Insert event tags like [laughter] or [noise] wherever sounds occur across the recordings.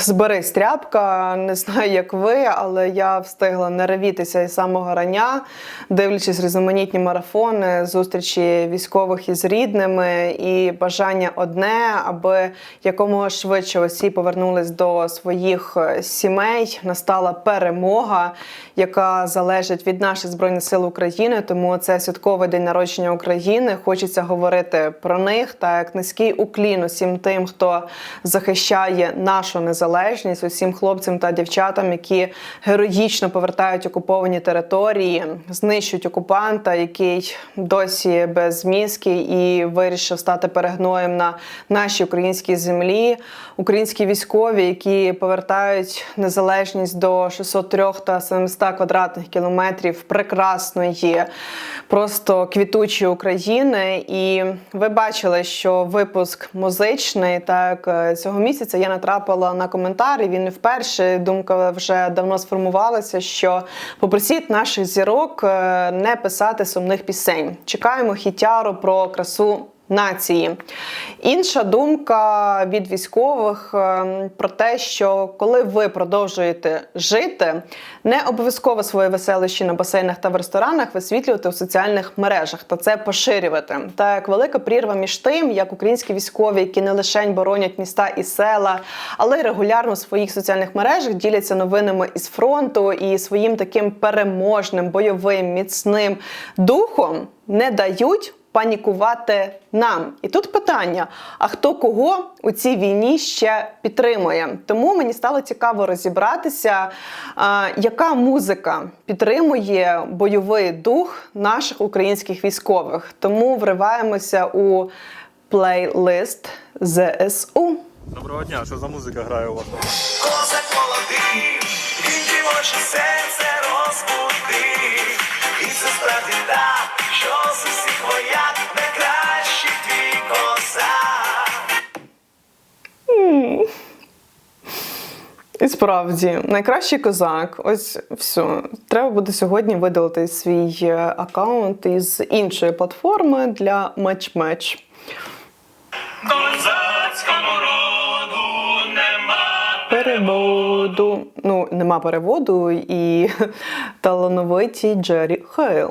Зберись тряпка, не знаю, як ви, але я встигла не ревітися із самого рання, дивлячись різноманітні марафони, зустрічі військових із рідними, і бажання одне, аби якомога швидше усі повернулись до своїх е, сімей. Настала перемога, яка залежить від наших збройних сил України. Тому це святковий день народження України. Хочеться говорити про них та як низький уклін усім тим, хто захищає нашу незалежність, усім хлопцям та дівчатам, які героїчно повертають окуповані території, знищують окупанта, який досі без мізки і вирішив стати перегноєм на нашій українській землі. Українські військові, які повертають незалежність до 603 та 700 квадратних кілометрів прекрасної, просто квітучої України. І ви бачили, що випуск музичний, так е, цього місяця я натрапила на коментар, і він вперше. Думка вже давно сформувалася, що попросіть наших зірок е, не писати сумних пісень. Чекаємо хітяру про красу. Нації інша думка від військових е, про те, що коли ви продовжуєте жити, не обов'язково свої веселищі на басейнах та в ресторанах висвітлювати у соціальних мережах та це поширювати. Та як велика прірва між тим, як українські військові, які не лише боронять міста і села, але й регулярно в своїх соціальних мережах діляться новинами із фронту і своїм таким переможним, бойовим, міцним духом не дають панікувати нам. І тут питання: а хто кого у цій війні ще підтримує? Тому мені стало цікаво розібратися, яка музика підтримує бойовий дух наших українських військових. Тому вриваємося у плейлист ЗСУ. Доброго дня, що за музика грає у вас? Козак молодий, він дівоче серце розбудив. І це справді так, що з найкращий твій козак. І справді, найкращий козак. Ось все. Треба буде сьогодні видалити свій е, аккаунт із іншої платформи для матч-матч. Нема переводу і [laughs] талановиті Джері Хейл.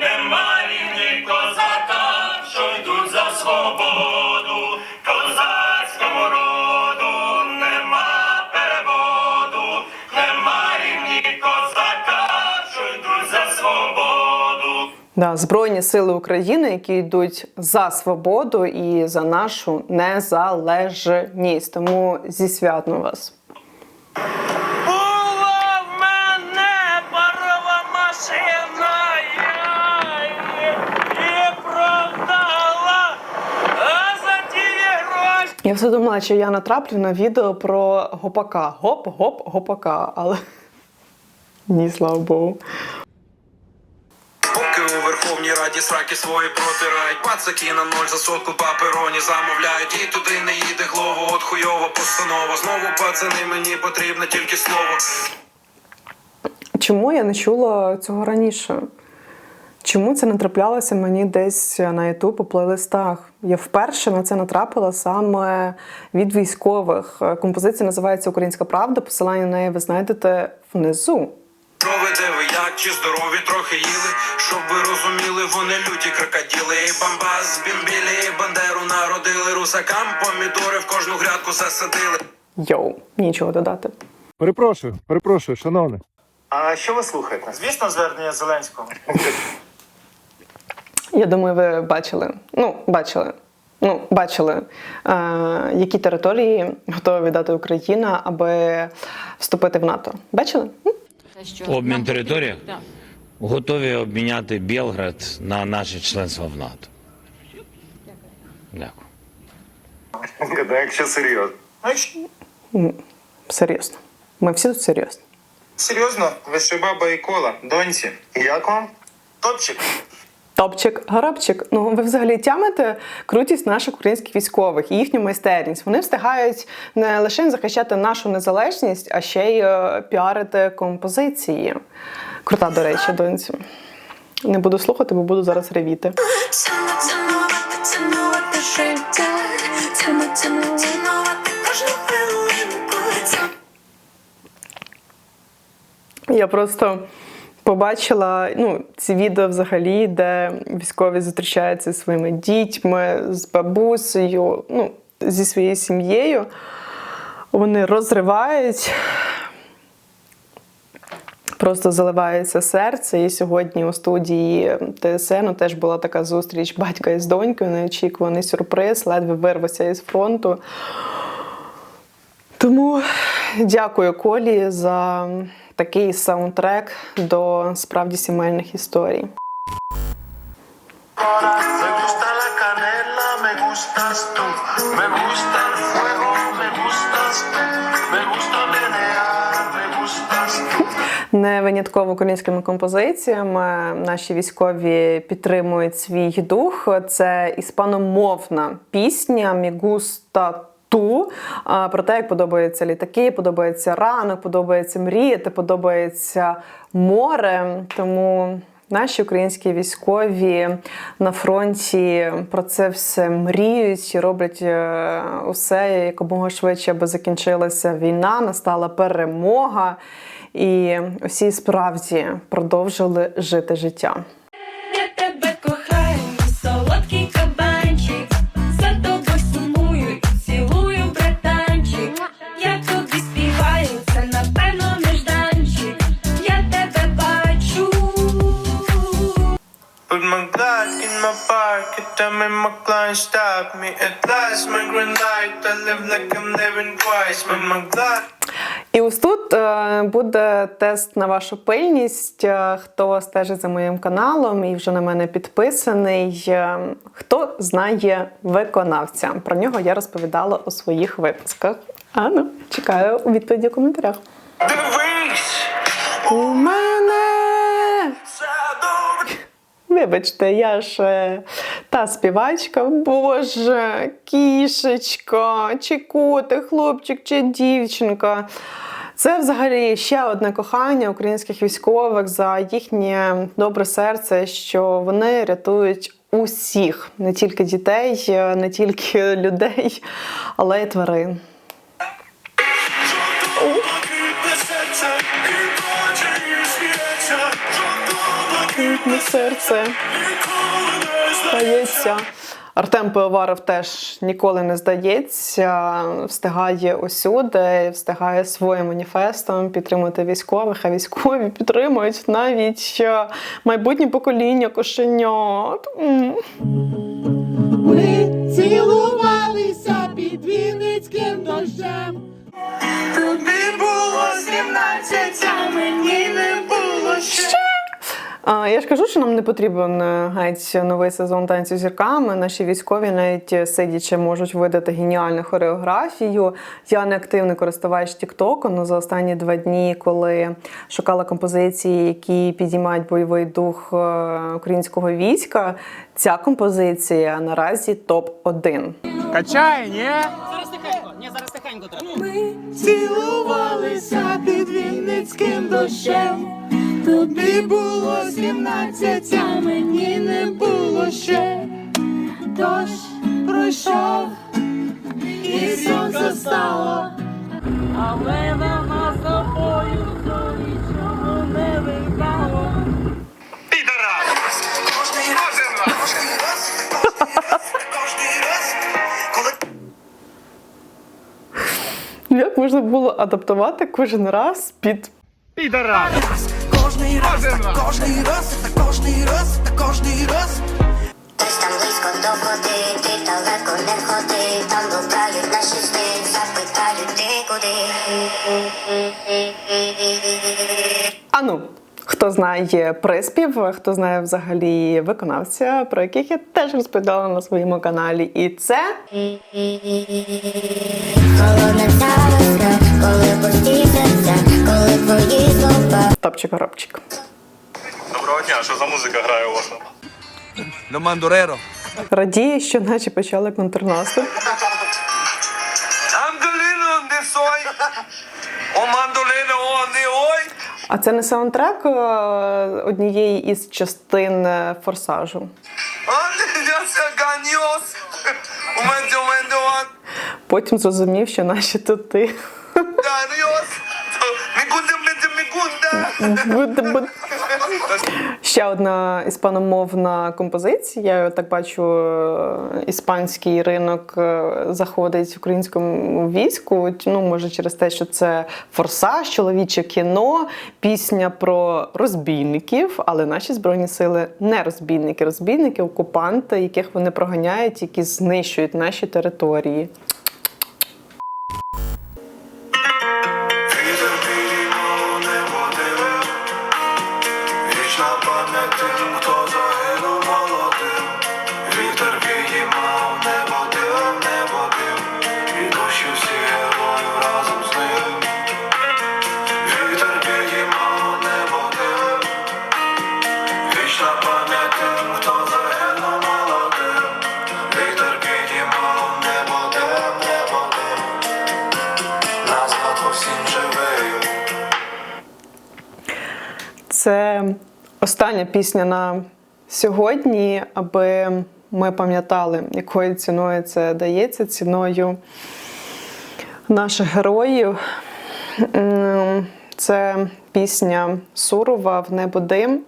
Нема рівні козака, що йдуть за свободу. Козацькому роду нема переводу. Нема рівні козака, що йдуть за свободу. Да, Збройні сили України, які йдуть за свободу і за нашу незалежність. Тому зі святно вас. Я все думала, що я натраплю на відео про гопака. Гоп-гоп, гопака. Але [laughs] ні, слава Богу. Поки у Верховній Раді сраки свої протирають, пацаки на ноль за сотку папероні замовляють. І туди не їде глово, от хуйова постанова. Знову пацани, мені потрібно тільки слово. Чому я не чула цього раніше? Чому це не траплялося мені десь на Ютуб у плейлистах? Я вперше на це натрапила саме від військових. Композиція називається Українська правда. Посилання на неї ви знайдете внизу. Що ви як, чи здорові трохи їли? Щоб ви розуміли, вони люті крокодили. І бамбас, бімбілі, і бандеру народили. Русакам помідори в кожну грядку засадили. Йоу, нічого додати. Перепрошую, перепрошую, шановне. А що ви слухаєте? Звісно, звернення Зеленського. [laughs] Я думаю, ви бачили. Ну, бачили. Ну, бачили, е, які території готова віддати Україна, аби вступити в НАТО. Бачили? Обмін територіях готові обміняти Білград на наше членство в НАТО. Дякую. Да, якщо серйозно. Серйозно. Ми всі тут серйозно. серйозно, ви ще баба і кола, доньці. Як вам? Топчик. Топчик, горобчик, ну ви взагалі тямите крутість наших українських військових і їхню майстерність. Вони встигають не лише захищати нашу незалежність, а ще й е, піарити композиції. Крута, до речі, доньці. Не буду слухати, бо буду зараз ревіти. Я просто побачила ну, ці відео взагалі, де військові зустрічаються зі своїми дітьми, з бабусею, ну, зі своєю сім'єю. Вони розривають. Просто заливається серце. І сьогодні у студії ТСН теж була така зустріч батька із донькою, неочікуваний сюрприз, ледве вирвався із фронту. Тому дякую Колі за такий саундтрек до справді сімейних історій. Не винятково українськими композиціями наші військові підтримують свій дух. Це іспаномовна пісня Мігуста. Ту про те, як подобаються літаки, подобається ранок, подобається мріяти, подобається море. Тому наші українські військові на фронті про це все мріють і роблять е, усе якомога швидше, аби закінчилася війна, настала перемога, і усі справді продовжили жити життя. My pocket, tell me my client stop me. At last, my green light, I live like I'm living twice. With my Glock. І ось тут е, буде тест на вашу пильність. Е, Хто стежить за моїм каналом і вже на мене підписаний. е, Хто знає виконавця? Про нього я розповідала у своїх випусках. А ну, чекаю у відповіді в коментарях. Дивись, У мене. Вибачте, я ж е, та співачка, боже, кішечка, чи котик, хлопчик, чи дівчинка. Це взагалі ще одне кохання українських військових за їхнє добре серце, що вони рятують усіх, не тільки дітей, е, не тільки [laughs] людей, але й тварин. Бідне серце здається. Артем Пивоваров теж ніколи не здається, встигає усюди, встигає своїм маніфестом підтримати військових, а військові підтримують навіть е, майбутнє покоління кошенят. Ми цілувалися під Вінницьким дощем. Тобі було 17, а мені не було ще. А, Я ж кажу, що нам не потрібен е, геть новий сезон танцю зірками. Наші військові навіть е, сидячи можуть видати геніальну хореографію. Я не активний користувач Тіктоку, але за останні два дні, коли шукала композиції, які підіймають бойовий дух е, українського війська, ця композиція наразі топ 1 Ми цілувалися під Вінницьким дощем. Тобі було 17, а мені не було ще. Дощ пройшов і сонце стало. Але на нас обоїх то нічого не випало. Підарас. Кожний раз, кожний раз, кожний раз, коли Як можна було адаптувати кожен раз під Кожний раз, так кожний раз, так кожний раз, так кожний раз. Десь там близько до води, ти далеко не ходи, там блукають наші сни, запитають ти куди. Ану, хто знає приспів, хто знає взагалі виконавця, про яких я теж розповідала на своєму каналі. І це Холодна вся коли пусті серця, коли твої слова. топчик горобчик. Доброго дня, що за музика грає у вас? Mandorero. Радіє, що наче почали контрнаступ. Ангеліно, не сой. О, мандолино, о, не ой. А це не саундтрек е, однієї із частин е, форсажу. Потім зрозумів, що наші тути. ганьос. Ще одна іспаномовна композиція. Я так бачу, е, іспанський ринок е, заходить в українському війську. Ну, може, через те, що це форсаж, чоловіче кіно, пісня про розбійників, але наші збройні сили не розбійники, розбійники, окупанти, яких вони проганяють, які знищують наші території. Остання пісня на сьогодні, аби ми пам'ятали, якою ціною це дається, ціною наших героїв. Це пісня Сурова в небо дим.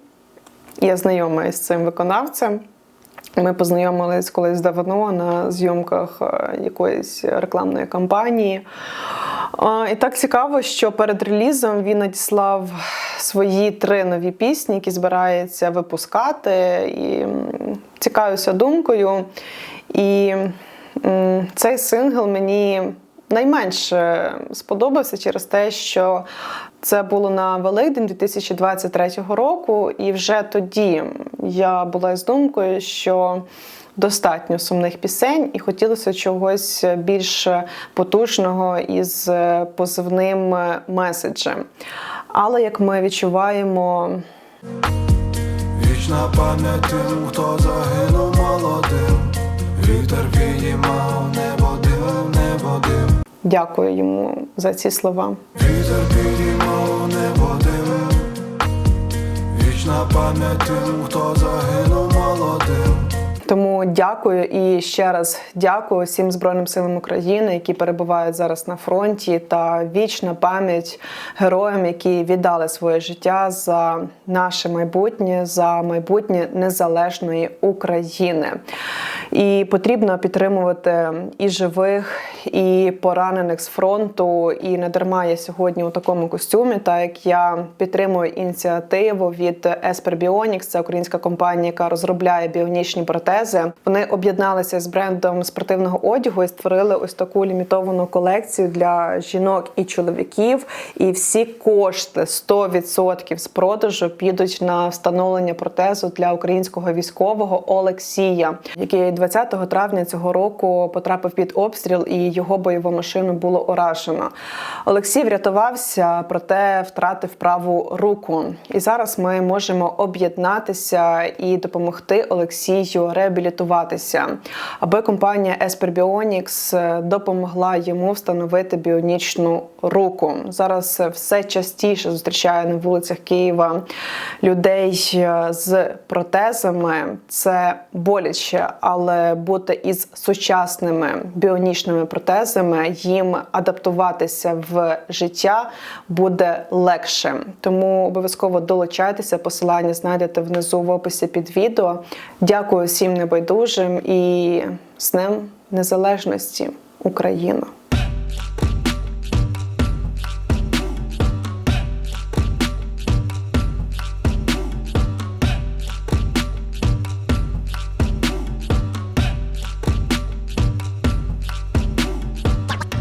Я знайома із цим виконавцем. Ми познайомились колись давно на зйомках е, якоїсь рекламної кампанії. І так цікаво, що перед релізом він надіслав свої три нові пісні, які збирається випускати. І цікавився думкою. І цей сингл мені найменше сподобався через те, що це було на Великдень 2023 року, і вже тоді я була з думкою, що достатньо сумних пісень, і хотілося чогось більш потужного із позивним меседжем. Але як ми відчуваємо, Вічна пам'ять тим, хто загинув молодим. Вітер підіймав дим. Дякую йому за ці слова. Вітер підіймав небо дим. Вічна пам'ять хто загинув молодим. Тому дякую і ще раз дякую всім Збройним силам України, які перебувають зараз на фронті, та вічна пам'ять героям, які віддали своє життя за наше майбутнє, за майбутнє незалежної України. І потрібно підтримувати і живих, і поранених з фронту. І не дарма я сьогодні у такому костюмі, так як я підтримую ініціативу від Esper Bionics, це українська компанія, яка розробляє біонічні протези. Вони об'єдналися з брендом спортивного одягу і створили ось таку лімітовану колекцію для жінок і чоловіків. І всі кошти 100% з продажу підуть на встановлення протезу для українського військового Олексія, який 20 травня цього року потрапив під обстріл і його бойову машину було уражено. Олексій врятувався, проте втратив праву руку. І зараз ми можемо об'єднатися і допомогти Олексію реабілітуватися, аби компанія Esper Bionics допомогла йому встановити біонічну руку. Зараз все частіше зустрічаю на вулицях Києва людей з протезами. Це боляче, але бути із сучасними біонічними протезами їм адаптуватися в життя буде легше. Тому обов'язково долучайтеся. Посилання знайдете внизу в описі під відео. Дякую всім небайдужим і з ним Незалежності Україна!